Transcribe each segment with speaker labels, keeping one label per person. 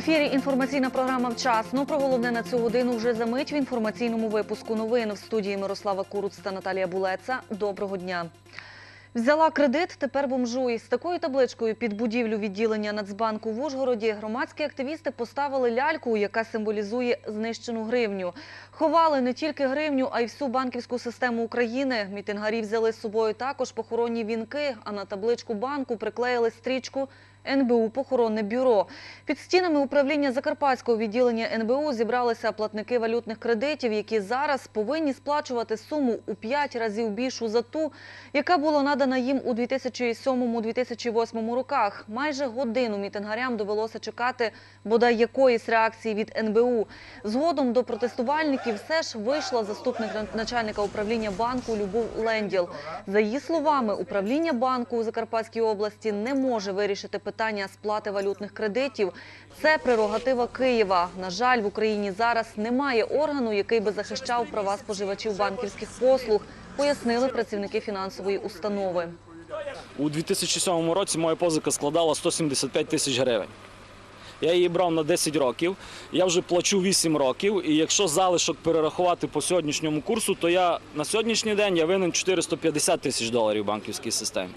Speaker 1: Ефірі інформаційна програма «Вчасно». Про головне на цю годину вже за мить в інформаційному випуску новин в студії Мирослава Куруц та Наталія Булеца. Доброго дня. Взяла кредит, тепер бомжуй. З такою табличкою під будівлю відділення Нацбанку в Ужгороді громадські активісти поставили ляльку, яка символізує знищену гривню. Ховали не тільки гривню, а й всю банківську систему України. Мітингарі взяли з собою також похоронні вінки, а на табличку банку приклеїли стрічку НБУ похоронне бюро. Під стінами управління Закарпатського відділення НБУ зібралися платники валютних кредитів, які зараз повинні сплачувати суму у 5 разів більшу за ту, яка була надана їм у 2007-2008 роках. Майже годину мітингарям довелося чекати бодай якоїсь реакції від НБУ. Згодом до протестувальників все ж вийшла заступник начальника управління банку Любов Ленділ. За її словами, управління банку у Закарпатській області не може вирішити питання сплати валютних кредитів. Це прерогатива Києва. На жаль, в Україні зараз немає органу, який би захищав права споживачів банківських послуг, пояснили працівники фінансової установи.
Speaker 2: У 2007 році моя позика складала 175 тисяч гривень. Я її брав на 10 років, я вже плачу 8 років, і якщо залишок перерахувати по сьогоднішньому курсу, то я на сьогоднішній день я винен 450 тисяч доларів банківській системі.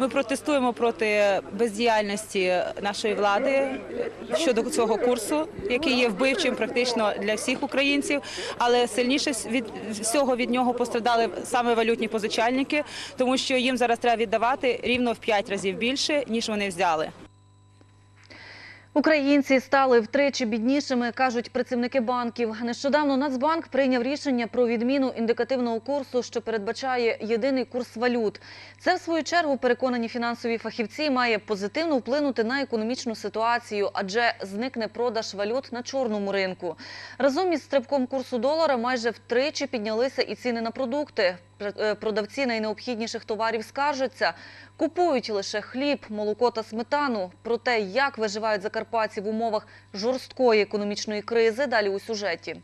Speaker 3: Ми протестуємо проти бездіяльності нашої влади щодо цього курсу, який є вбивчим практично для всіх українців. Але сильніше від всього від нього пострадали саме валютні позичальники, тому що їм зараз треба віддавати рівно в 5 разів більше ніж вони взяли.
Speaker 1: Українці стали втричі біднішими, кажуть працівники банків. Нещодавно Нацбанк прийняв рішення про відміну індикативного курсу, що передбачає єдиний курс валют. Це, в свою чергу, переконані фінансові фахівці, має позитивно вплинути на економічну ситуацію, адже зникне продаж валют на чорному ринку. Разом із стрибком курсу долара майже втричі піднялися і ціни на продукти. Пр- Продавці найнеобхідніших товарів скаржаться, купують лише хліб, молоко та сметану. Про те, як виживають закарпатці в умовах жорсткої економічної кризи, далі у сюжеті.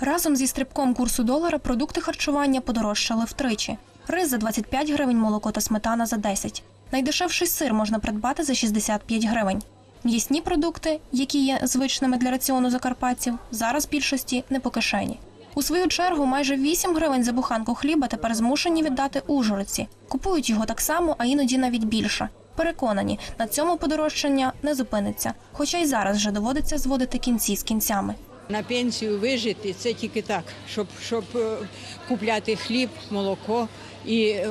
Speaker 4: Разом зі стрибком курсу долара продукти харчування подорожчали втричі. Рис за 25 гривень, молоко та сметана за 10. Найдешевший сир можна придбати за 65 гривень. М'ясні продукти, які є звичними для раціону закарпатців, зараз більшості не по кишені. У свою чергу майже 8 гривень за буханку хліба тепер змушені віддати ужгородці. Купують його так само, а іноді навіть більше. Переконані, на цьому подорожчання не зупиниться, хоча й зараз вже доводиться зводити кінці з кінцями.
Speaker 5: На пенсію вижити це тільки так, щоб, щоб е, купляти хліб, молоко і е,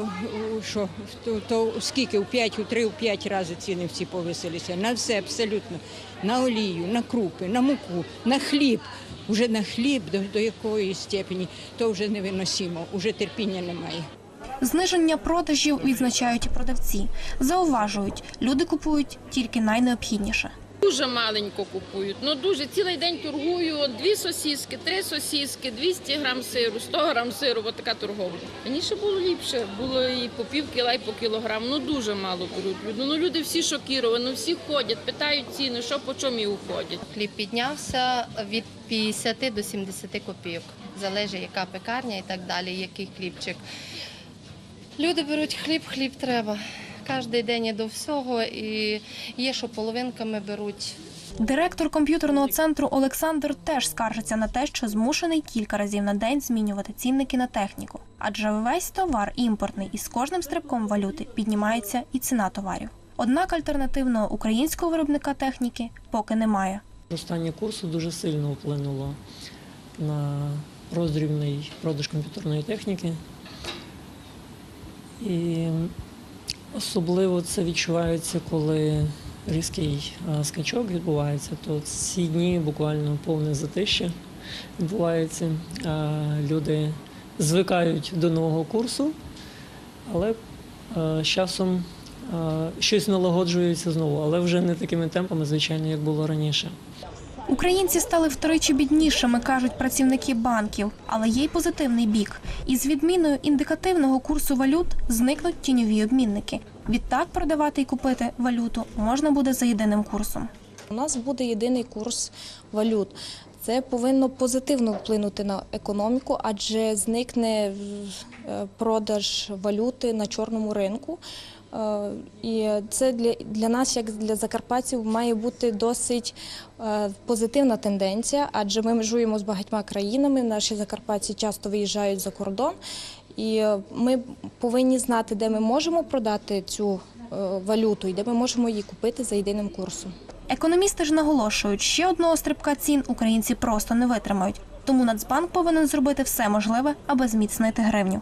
Speaker 5: що то, то скільки у 5, у 3, у 5 разів ціни всі повисилися. На все абсолютно. На олію, на крупи, на муку, на хліб. Уже на хліб до, до якої степені, то вже невиносимо, уже терпіння немає.
Speaker 4: Зниження продажів відзначають і продавці. Зауважують, люди купують тільки найнеобхідніше.
Speaker 6: Дуже маленько купують. Ну дуже цілий день торгую. Дві сосіски, три сосіски, 200 грам сиру, 100 грам сиру. Ось така торговля. Раніше було ліпше, було і по пів кіла, і по кілограм. Ну дуже мало беруть люди. Ну люди всі шокіровані, ну, всі ходять, питають ціни, що по чому і уходять.
Speaker 7: Хліб піднявся від 50 до 70 копійок. Залежить, яка пекарня і так далі, який хлібчик. Люди беруть хліб, хліб треба. Кожен день є до всього, і є, що половинками беруть.
Speaker 4: Директор комп'ютерного центру Олександр теж скаржиться на те, що змушений кілька разів на день змінювати цінники на техніку, адже весь товар імпортний і з кожним стрибком валюти піднімається і ціна товарів. Однак альтернативного українського виробника техніки поки немає.
Speaker 8: Зростання курсу дуже сильно вплинуло на роздрібний продаж комп'ютерної техніки. І особливо це відчувається, коли різкий скачок відбувається, то ці дні буквально повне затище відбувається. Люди звикають до нового курсу, але з часом щось налагоджується знову, але вже не такими темпами, звичайно, як було раніше.
Speaker 4: Українці стали втричі біднішими, кажуть працівники банків, але є й позитивний бік. Із відміною індикативного курсу валют зникнуть тіньові обмінники. Відтак продавати і купити валюту можна буде за єдиним курсом.
Speaker 9: У нас буде єдиний курс валют. Це повинно позитивно вплинути на економіку, адже зникне е, продаж валюти на чорному ринку. Е, І це для, для нас, як для закарпатців, має бути досить е, позитивна тенденція, адже ми межуємо з багатьма країнами. Наші закарпатці часто виїжджають за кордон, і ми повинні знати, де ми можемо продати цю е, валюту і де ми можемо її купити за єдиним курсом.
Speaker 4: Економісти ж наголошують, ще одного стрибка цін українці просто не витримають. Тому Нацбанк повинен зробити все можливе, аби зміцнити гривню.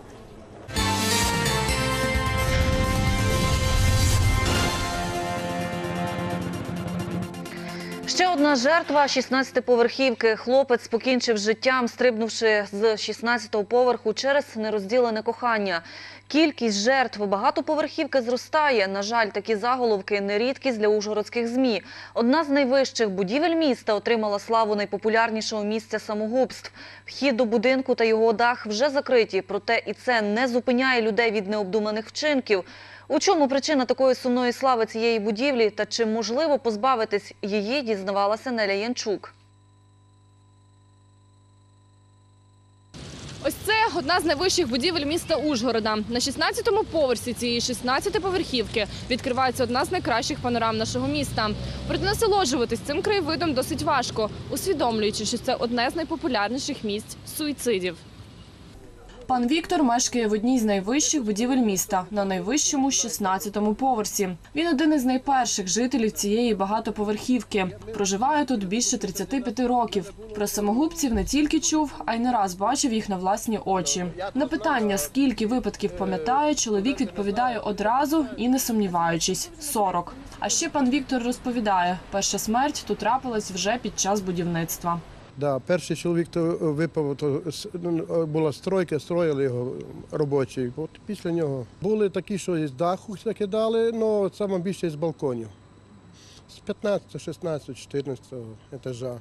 Speaker 1: Ще одна жертва 16-поверхівки. Хлопець покінчив життям, стрибнувши з 16-го поверху через нерозділене кохання. Кількість жертв багатоповерхівки зростає. На жаль, такі заголовки не рідкість для ужгородських ЗМІ. Одна з найвищих будівель міста отримала славу найпопулярнішого місця самогубств. Вхід до будинку та його дах вже закриті, проте і це не зупиняє людей від необдуманих вчинків. У чому причина такої сумної слави цієї будівлі та чи можливо позбавитись її, дізнавалася Неля Янчук.
Speaker 10: Ось це одна з найвищих будівель міста Ужгорода. На 16-му поверсі цієї 16-поверхівки відкривається одна з найкращих панорам нашого міста. Проте насолоджуватись цим краєвидом досить важко, усвідомлюючи, що це одне з найпопулярніших місць суїцидів.
Speaker 11: Пан Віктор мешкає в одній з найвищих будівель міста на найвищому 16-му поверсі. Він один із найперших жителів цієї багатоповерхівки. Проживає тут більше 35 років. Про самогубців не тільки чув, а й не раз бачив їх на власні очі. На питання, скільки випадків пам'ятає, чоловік відповідає одразу і не сумніваючись 40. А ще пан Віктор розповідає, перша смерть тут трапилась вже під час будівництва.
Speaker 12: Да, перший чоловік то випав, то ну, була стройка, строїли його робочі. От після нього були такі, що з даху закидали, але саме більше з балконів. З 15, 16, 14 етажа.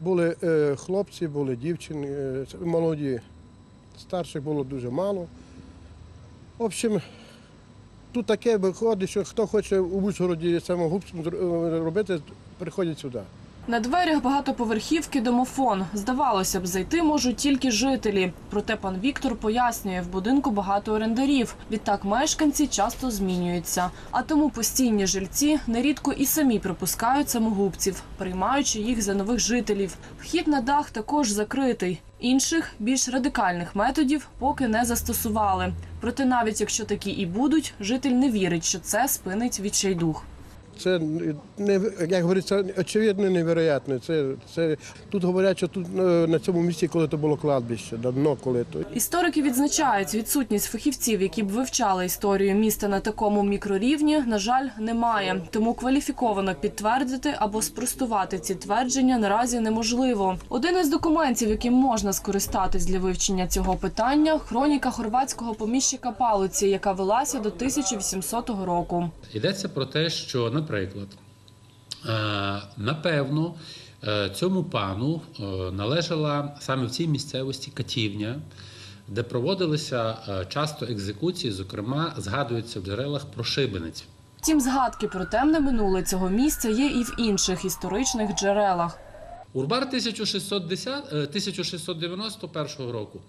Speaker 12: Були е, хлопці, були дівчини, е, молоді. Старших було дуже мало. В общем, тут таке виходить, що хто хоче у Ужгороді самогубством е, робити, приходять сюди.
Speaker 11: На дверях багатоповерхівки домофон. Здавалося б, зайти можуть тільки жителі. Проте пан Віктор пояснює, в будинку багато орендарів. Відтак мешканці часто змінюються. А тому постійні жильці нерідко і самі пропускають самогубців, приймаючи їх за нових жителів. Вхід на дах також закритий. Інших більш радикальних методів поки не застосували. Проте, навіть якщо такі і будуть, житель не вірить, що це спинить відчайдух.
Speaker 12: Це не як говориться, очевидно невероятно. Це, це тут говорять, що тут е, на цьому місці, коли то було кладбище, давно коли то.
Speaker 11: Історики відзначають, відсутність фахівців, які б вивчали історію міста на такому мікрорівні, на жаль, немає. Тому кваліфіковано підтвердити або спростувати ці твердження наразі неможливо. Один із документів, яким можна скористатись для вивчення цього питання, хроніка хорватського поміщика Палиці, яка велася до 1800 року.
Speaker 13: Йдеться про те, що, наприклад, е, напевно, е, цьому пану е, належала саме в цій місцевості катівня, де проводилися часто екзекуції, зокрема, згадується в джерелах про шибениць.
Speaker 11: Втім, згадки про темне минуле цього місця є і в інших історичних джерелах.
Speaker 13: Урбар 1610, е, 1691 року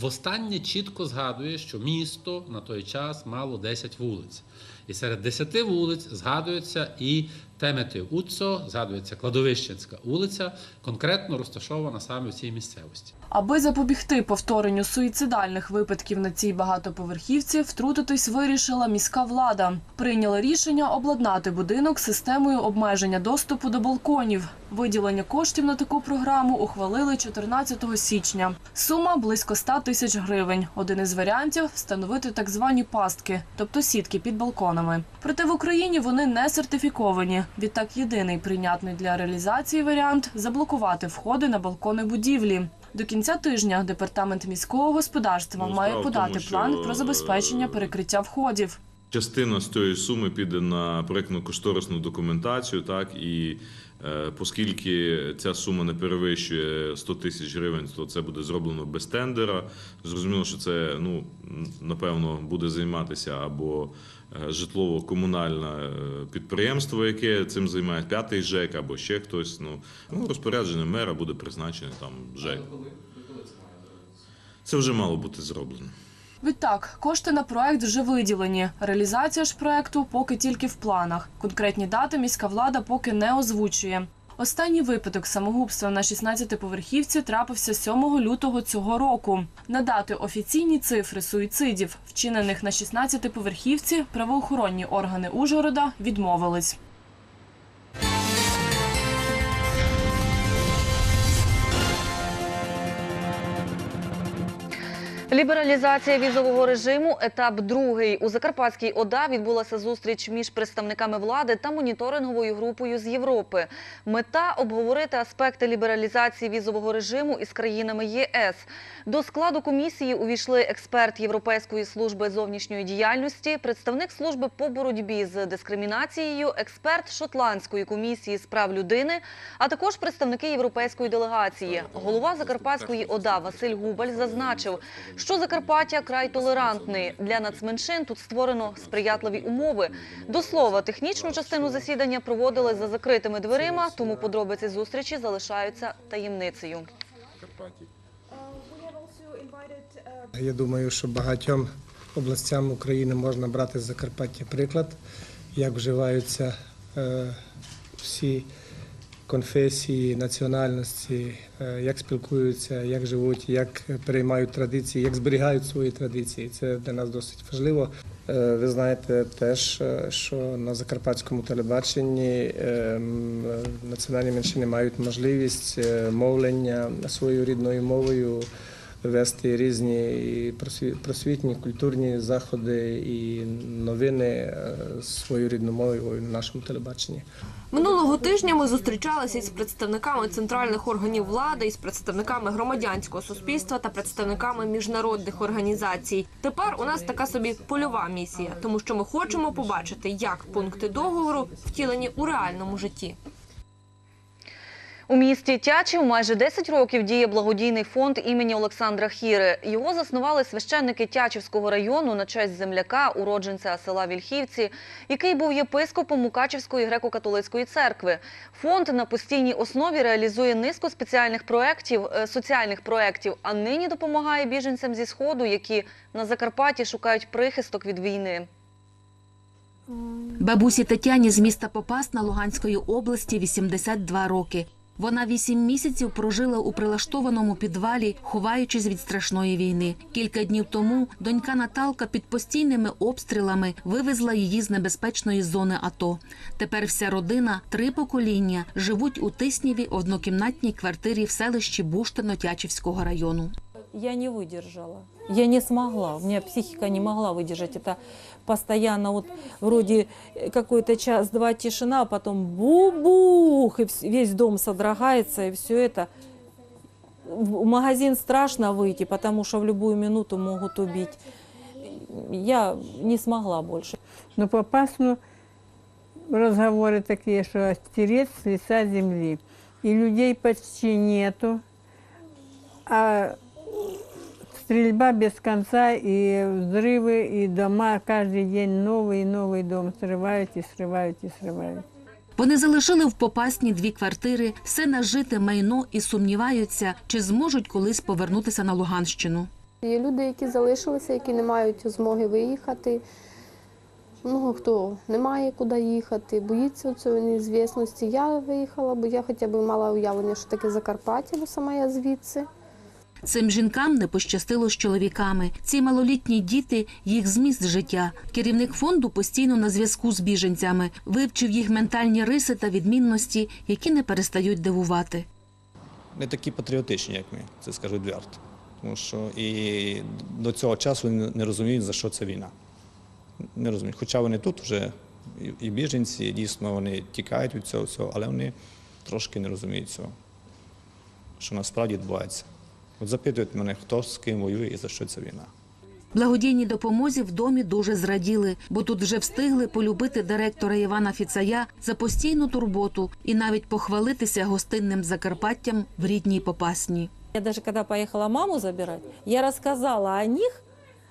Speaker 13: востаннє чітко згадує, що місто на той час мало 10 вулиць. І серед 10 вулиць згадується і Темети Уцо, згадується Кладовищенська вулиця, конкретно розташована саме в цій місцевості.
Speaker 11: Аби запобігти повторенню суїцидальних випадків на цій багатоповерхівці, втрутитись вирішила міська влада. Прийняла рішення обладнати будинок системою обмеження доступу до балконів. Виділення коштів на таку програму ухвалили 14 січня. Сума близько 100 тисяч гривень. Один із варіантів встановити так звані пастки, тобто сітки під балконами. Проте в Україні вони не сертифіковані. Відтак, єдиний прийнятний для реалізації варіант заблокувати входи на балкони будівлі. До кінця тижня департамент міського господарства
Speaker 14: Ну,
Speaker 11: має подати
Speaker 14: тому, що,
Speaker 11: план про
Speaker 14: е,
Speaker 11: забезпечення перекриття входів.
Speaker 14: Частина з цієї суми піде на проєктно-кошторисну документацію, так і е, оскільки ця сума не перевищує 100 тисяч гривень, то це буде зроблено без тендера. Зрозуміло, що це ну напевно буде займатися або е, житлово-комунальне е, підприємство, яке цим займає п'ятий ЖЕК, або ще хтось. Ну, ну розпорядження мера буде призначений там ЖЕК. Це вже мало бути зроблено.
Speaker 11: Відтак, кошти на проект вже виділені. Реалізація ж проекту поки тільки в планах. Конкретні дати міська влада поки не озвучує. Останній випадок самогубства на 16-поверхівці трапився 7 лютого цього року. Надати офіційні цифри суїцидів, вчинених на 16-поверхівці, правоохоронні органи Ужгорода відмовились.
Speaker 1: Лібералізація візового режиму етап другий. У Закарпатській ОДА відбулася зустріч між представниками влади та моніторинговою групою з Європи. Мета обговорити аспекти лібералізації візового режиму із країнами ЄС. До складу комісії увійшли експерт Європейської служби зовнішньої діяльності, представник служби по боротьбі з дискримінацією, експерт Шотландської комісії з прав людини, а також представники європейської делегації. Голова Закарпатської ОДА Василь Губаль зазначив, що Закарпаття край толерантний. Для нацменшин тут створено сприятливі умови. До слова, технічну частину засідання проводили за закритими дверима, тому подробиці зустрічі залишаються таємницею.
Speaker 15: Я думаю, що багатьом областям України можна брати з Закарпаття приклад, як вживаються е, всі конфесії, національності, е, як спілкуються, як живуть, як переймають традиції, як зберігають свої традиції. Це для нас досить важливо. Е, Ви знаєте теж, е, що на закарпатському телебаченні національні меншини мають можливість мовлення своєю рідною мовою вести різні і просвітні культурні заходи і новини е, своєю рідною мовою на нашому телебаченні.
Speaker 16: Минулого тижня ми зустрічалися із представниками центральних органів влади, із представниками громадянського суспільства та представниками міжнародних організацій. Тепер у нас така собі польова місія, тому що ми хочемо побачити, як пункти договору втілені у реальному житті.
Speaker 1: У місті Тячів майже 10 років діє благодійний фонд імені Олександра Хіри. Його заснували священники Тячівського району на честь земляка, уродженця села Вільхівці, який був єпископом Мукачівської греко-католицької церкви. Фонд на постійній основі реалізує низку спеціальних проєктів, е, соціальних проєктів, а нині допомагає біженцям зі Сходу, які на Закарпатті шукають прихисток від війни.
Speaker 17: Бабусі Тетяні з міста Попасна Луганської області 82 роки. Вона вісім місяців прожила у прилаштованому підвалі, ховаючись від страшної війни. Кілька днів тому донька Наталка під постійними обстрілами вивезла її з небезпечної зони АТО. Тепер вся родина, три покоління, живуть у Тиснєві однокімнатній квартирі в селищі Буштино Тячівського району.
Speaker 18: Я не выдержала. Я не смогла. У меня психика не могла выдержать. Это постоянно вот вроде какой-то час-два тишина, а потом бу-бух, и весь дом содрогается, и все это. В магазин страшно выйти, потому что в любую минуту могут убить. Я не смогла больше.
Speaker 19: Но попасну разговоры такие, что стереть с лица земли. И людей почти нету. А стрельба без конца, и взрывы, и дома каждый день новый и новый дом срывают, и срывают, и срывают.
Speaker 17: Вони залишили в Попасні дві квартири, все нажите майно і сумніваються, чи зможуть колись повернутися на Луганщину.
Speaker 20: Є люди, які залишилися, які не мають змоги виїхати. Ну, хто не має куди їхати, боїться цієї неізвісності. Я виїхала, бо я хоча б мала уявлення, що таке Закарпаття, бо сама я звідси.
Speaker 17: Цим жінкам не пощастило з чоловіками. Ці малолітні діти їх зміст життя. Керівник фонду постійно на зв'язку з біженцями, вивчив їх ментальні риси та відмінності, які не перестають дивувати.
Speaker 21: не такі патріотичні, як ми, це скажу відверто. Тому що і до цього часу не не розуміють, за що це війна. Не розуміють. Хоча вони тут вже і- біженці, і дійсно вони тікають від цього але вони трошки не розуміють цього, що насправді відбувається. От запитують мене, хто з ким воює і за що ця війна.
Speaker 17: Благодійній допомозі в домі дуже зраділи, бо тут вже встигли полюбити директора Івана Фіцая за постійну турботу і навіть похвалитися гостинним Закарпаттям в рідній Попасні.
Speaker 18: Я даже когда поехала маму забирать, я рассказала о них,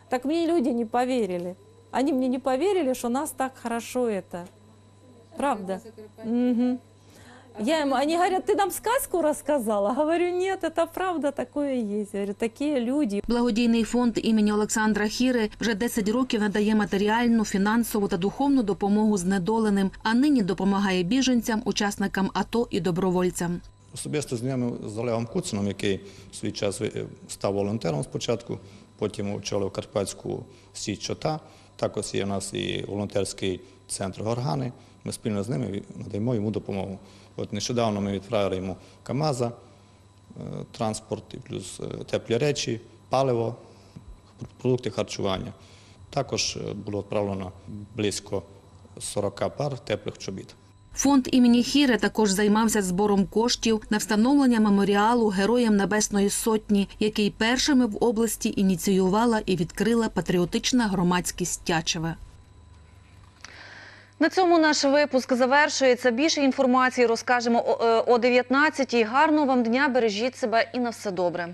Speaker 18: так мне люди не поверили. Они мне не поверили, что нас так хорошо это. Правда. Мгм. Я им, они говорят, ты нам сказку рассказала? Говорю, нет, это правда, такое есть. Говорю, такие люди.
Speaker 17: Благодійний фонд імені Олександра Хіри вже 10 років надає матеріальну, фінансову та духовну допомогу знедоленим, а нині допомагає біженцям, учасникам АТО і добровольцям.
Speaker 21: Особисто знайомий з Олегом Куцином, який в свій час став волонтером спочатку, потім очолив Карпатську сіть чота. Також є у нас і волонтерський центр Горгани. Ми спільно з ними надаємо йому допомогу. От нещодавно ми відправили йому КАМАЗа, е, транспорт, плюс е, теплі речі, паливо, продукти харчування. Також е, було відправлено близько 40 пар теплих чобіт.
Speaker 17: Фонд імені Хіри також займався збором коштів на встановлення меморіалу Героям Небесної Сотні, який першими в області ініціювала і відкрила патріотична громадськість Тячеве.
Speaker 1: На цьому наш випуск завершується. Більше інформації розкажемо о- е, 19-й. Гарного вам дня, бережіть себе і на все добре.